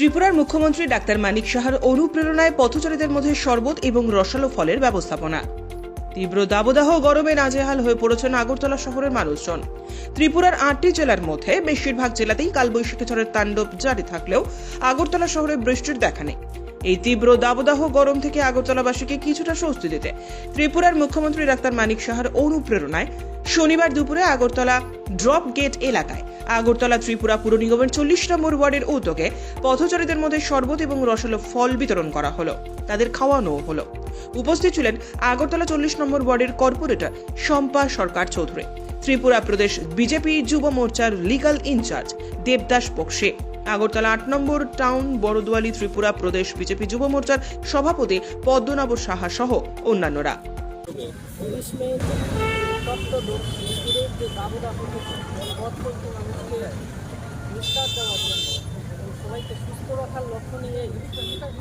ত্রিপুরার মুখ্যমন্ত্রী ডাক্তার মানিক সাহার অনুপ্রেরণায় পথচারীদের মধ্যে শরবত এবং রসালো ফলের ব্যবস্থাপনা। তীব্র দাবদাহ গরমে নাজেহাল হয়ে পড়েছেন আগরতলা শহরের মানুষজন। ত্রিপুরার আটটি জেলার মধ্যে বেশিরভাগ জেলাতেই কালবৈশাখী ঝড়ের তাণ্ডব জারি থাকলেও আগরতলা শহরে বৃষ্টির দেখা নেই। এই তীব্র দাবদাহ গরম থেকে আগরতলাবাসীকে কিছুটা স্বস্তি দিতে ত্রিপুরার মুখ্যমন্ত্রী ডাক্তার মানিক সাহার অনুপ্রেরণায় শনিবার দুপুরে আগরতলা ড্রপ গেট এলাকায় আগরতলা, ত্রিপুরা পুর নিগমের চল্লিশ নম্বর ওয়ার্ডের উদ্যোগে পথচারীদের মধ্যে শরবত এবং রসালো ফল বিতরণ করা হলো। তাদের খাওয়ানো হলো। উপস্থিত ছিলেন আগরতলা চল্লিশ নম্বর ওয়ার্ডের কর্পোরেটর শম্পা সরকার চৌধুরী, ত্রিপুরা প্রদেশ বিজেপি যুব মোর্চার লিগাল ইনচার্জ দেবদাস বক্সে, আগরতলা আট নম্বর টাউন, বড়দুয়ালি, ত্রিপুরা প্রদেশ বিজেপি যুব মোর্চার সভাপতি পদ্মনাভ সাহা সহ অন্যান্যরা। মানুষকে নিঃশ্বাস দেওয়ার জন্য এবং সবাইকে সুস্থ রাখার লক্ষ্য নিয়ে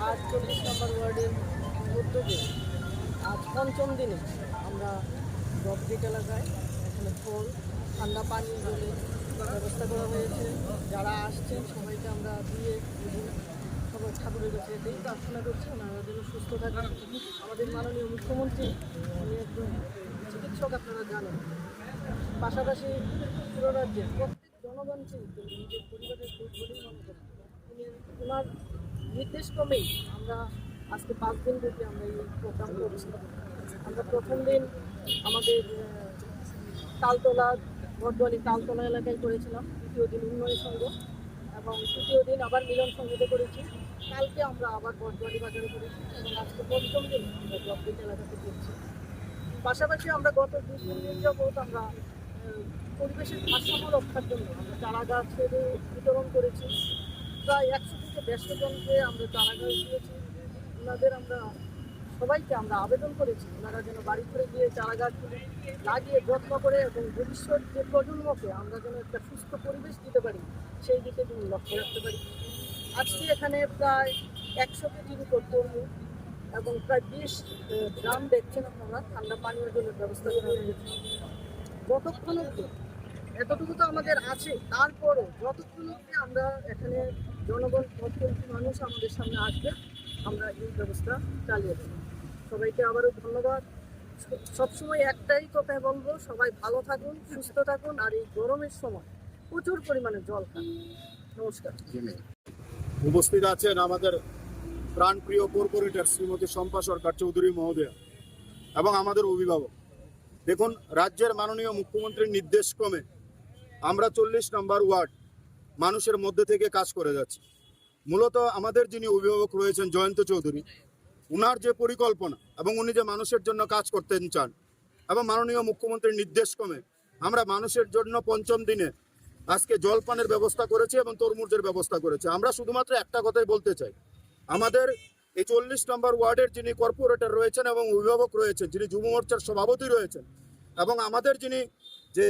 আজ চল্লিশ নম্বর ওয়ার্ডের উদ্যোগে আজ পঞ্চম দিনে আমরা জবগেট এলাকায় এখানে ফল ঠান্ডা পানীয় জলের ব্যবস্থা করা হয়েছে যারা আসছেন সবাইকে আমরা দিয়ে সবাই ঠাকুরের কাছে এটাই প্রার্থনা করছি ওনারা যেন সুস্থ থাকেন আমাদের মাননীয় মুখ্যমন্ত্রী, উনি একজন চিকিৎসক, আপনারা জানেন। পাশাপাশি পুরো রাজ্যের প্রত্যেক জনগণ জনগণকে নিজের পরিবারের বলেই মনে করেন। উনি ওনার নির্দেশ ক্রমেই আমরা আজকে পাঁচ দিন ব্যাপী আমরা এই প্রোগ্রাম করছি। আমরা প্রথম দিন আমাদের তালতলা বটদোয়ালি তালতলা এলাকায় করেছিলাম। দ্বিতীয় দিন উন্নয়ন সংঘ এবং তৃতীয় দিন আবার মিলন সংঘতে করেছি। কালকে আমরা আবার বটদোয়ালি বাজারে করেছি। এবং আজকে পঞ্চম দিন আমরা জবগেট এলাকাতে করছি। পাশাপাশি আমরা গত দু তিন দিন যাবৎ আমরা পরিবেশের ভারসাম্য রক্ষার জন্য আমরা চারা গাছের বিতরণ করেছি। প্রায় একশো থেকে দেড়শো জনকে আমরা চারা গাছ দিয়েছি। ওনাদের আমরা, সবাইকে আমরা আবেদন করেছি, ওনারা যেন বাড়ি করে গিয়ে চারা গাছগুলি লাগিয়ে যত্ন করে এবং ভবিষ্যৎ যে প্রজন্মকে আমরা যেন একটা সুস্থ পরিবেশ দিতে পারি, সেই দিকে যেন লক্ষ্য রাখতে পারি। আজকে এখানে প্রায় একশো কেজির উপর তরমুজ এবং প্রায় বিশ গ্রাম দেখছেন আপনারা, ঠান্ডা পানীয় জলের ব্যবস্থা করা হয়েছে। যতক্ষণ অব্দি এতটুকু তো আমাদের আছে, তারপরে যতক্ষণ অব্দি আমরা এখানে জনগণ পথচলতি মানুষ আমাদের সামনে আসবে, আমরা এই ব্যবস্থা চালিয়ে দেবো। সবাইকে আবারও ধন্যবাদ। সবসময় একটাই কথা বলব, সবাই ভালো থাকুন, সুস্থ থাকুন, আর এই গরমের সময় প্রচুর পরিমাণে জল খান। নমস্কার। উপস্থিত আছেন আমাদের প্রাণপ্রিয় কর্পোরেটর শ্রীমতী শম্পা সরকার চৌধুরী মহোদয়া এবং আমাদের অভিভাবক। দেখুন, রাজ্যের মাননীয় মুখ্যমন্ত্রীর নির্দেশ ক্রমে আমরা চল্লিশ নম্বর ওয়ার্ড মানুষের মধ্যে থেকে কাজ করে যাচ্ছি। মূলত আমাদের যিনি অভিভাবক রয়েছেন জয়ন্ত চৌধুরী, উনার যে পরিকল্পনা এবং উনি যে মানুষের জন্য কাজ করতে চান এবং মাননীয় মুখ্যমন্ত্রীর নির্দেশ ক্রমে আমরা মানুষের জন্য পঞ্চম দিনে আজকে জলপানের ব্যবস্থা করেছি এবং তরমুজের ব্যবস্থা করেছে। আমরা শুধুমাত্র একটা কথাই বলতে চাই আমাদের এই চল্লিশ নম্বর ওয়ার্ডের যিনি কর্পোরেটর রয়েছেন এবং অভিভাবক রয়েছেন, যিনি যুব মোর্চার সভাপতি রয়েছেন, এবং আমাদের যিনি যে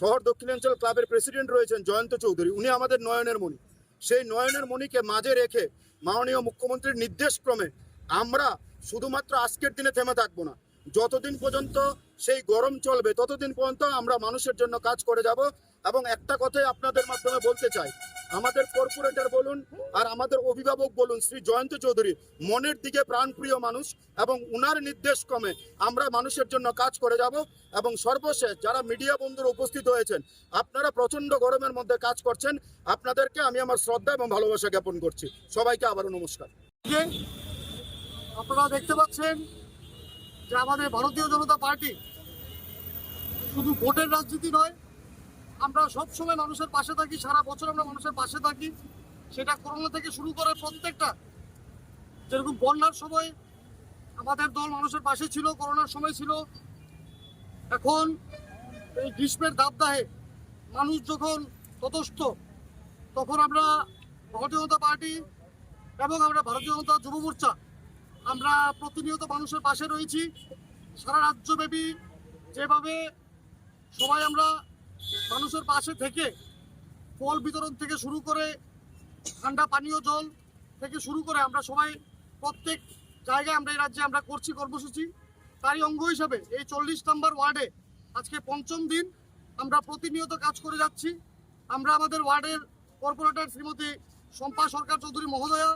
শহর দক্ষিণাঞ্চল ক্লাবের প্রেসিডেন্ট রয়েছেন জয়ন্ত চৌধুরী, উনি আমাদের নয়নের মণি। সেই নয়নের মণিকে মাঝে রেখে মাননীয় মুখ্যমন্ত্রীর নির্দেশ ক্রমে আমরা শুধুমাত্র আজকের দিনে থেমে থাকব না, যতদিন পর্যন্ত সেই গরম চলবে, ততদিন পর্যন্ত আমরা মানুষের জন্য কাজ করে যাব, এবং একটা কথাই আপনাদের মাধ্যমে বলতে চাই আমাদের কর্পোরেটর বলুন আর আমাদের অভিভাবক বলুন, শ্রী জয়ন্ত চৌধুরী, মনের দিকে প্রাণপ্রিয় মানুষ এবং উনার নির্দেশ ক্রমে আমরা মানুষের জন্য কাজ করে যাব এবং সর্বশেষ যারা মিডিয়া বন্ধুরা উপস্থিত হয়েছেন, আপনারা প্রচণ্ড গরমের মধ্যে কাজ করছেন, আপনাদেরকে আমি আমার শ্রদ্ধা এবং ভালোবাসা জ্ঞাপন করছি। সবাইকে আবারও নমস্কার। আপনারা দেখতে পাচ্ছেন যে আমাদের ভারতীয় জনতা পার্টি শুধু ভোটের রাজনীতি নয় আমরা সব সময় মানুষের পাশে থাকি, সারা বছর আমরা মানুষের পাশে থাকি। সেটা করোনা থেকে শুরু করে প্রত্যেকটা, যেরকম বন্যার সময় আমাদের দল মানুষের পাশে ছিল, করোনার সময় ছিল। এখন এই গ্রীষ্মের দাবদাহে মানুষ যখন ততস্থ, তখন আমরা ভারতীয় জনতা পার্টি এবং আমরা ভারতীয় জনতা যুব মোর্চা, আমরা প্রতিনিয়ত মানুষের পাশে রয়েছি। সারা রাজ্যব্যাপী যেভাবে সবাই আমরা মানুষের পাশে থেকে ফল বিতরণ থেকে শুরু করে ঠান্ডা পানীয় জল থেকে শুরু করে আমরা সবাই প্রত্যেক জায়গায় আমরা এই রাজ্যে আমরা করছি কর্মসূচি। তারই অঙ্গ হিসাবে এই চল্লিশ নম্বর ওয়ার্ডে আজকে পঞ্চম দিন আমরা প্রতিনিয়ত কাজ করে যাচ্ছি। আমরা আমাদের ওয়ার্ডের কর্পোরেটর শ্রীমতী শম্পা সরকার চৌধুরী মহোদয়া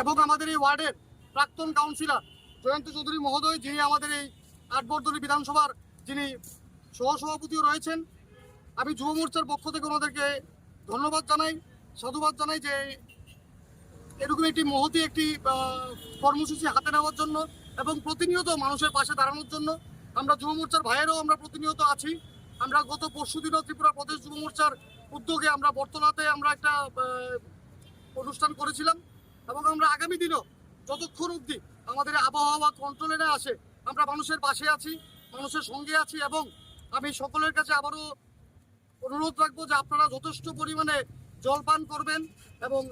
এবং আমাদের এই ওয়ার্ডের প্রাক্তন কাউন্সিলর জয়ন্ত চৌধুরী মহোদয়, যিনি আমাদের এই আটবর্দলী বিধানসভার যিনি সহসভাপতিও রয়েছেন। আমি যুব মোর্চার পক্ষ থেকে ওনাদেরকে ধন্যবাদ জানাই, সাধুবাদ জানাই যে এরকম একটি মহতি একটি কর্মসূচি হাতে নেওয়ার জন্য এবং প্রতিনিয়ত মানুষের পাশে দাঁড়ানোর জন্য আমরা যুব মোর্চার ভাইয়েরাও আমরা প্রতিনিয়ত আছি। আমরা গত পরশু দিনও ত্রিপুরা প্রদেশ যুব মোর্চার উদ্যোগে আমরা বর্তলাতে আমরা একটা অনুষ্ঠান করেছিলাম এবং আমরা আগামী দিনও যতক্ষণ অবধি আমাদের আবহাওয়া কন্ট্রোলে না আসে, আমরা মানুষের পাশে আছি, মানুষের সঙ্গে আছি এবং আমি সকলের কাছে আবারও অনুরোধ রাখব যে আপনারা যথেষ্ট পরিমাণে জল পান করবেন এবং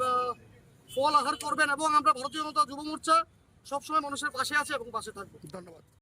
ফল আহার করবেন এবং আমরা ভারতীয় জনতা যুব মোর্চা সবসময় মানুষের পাশে আছে এবং পাশে থাকব। ধন্যবাদ।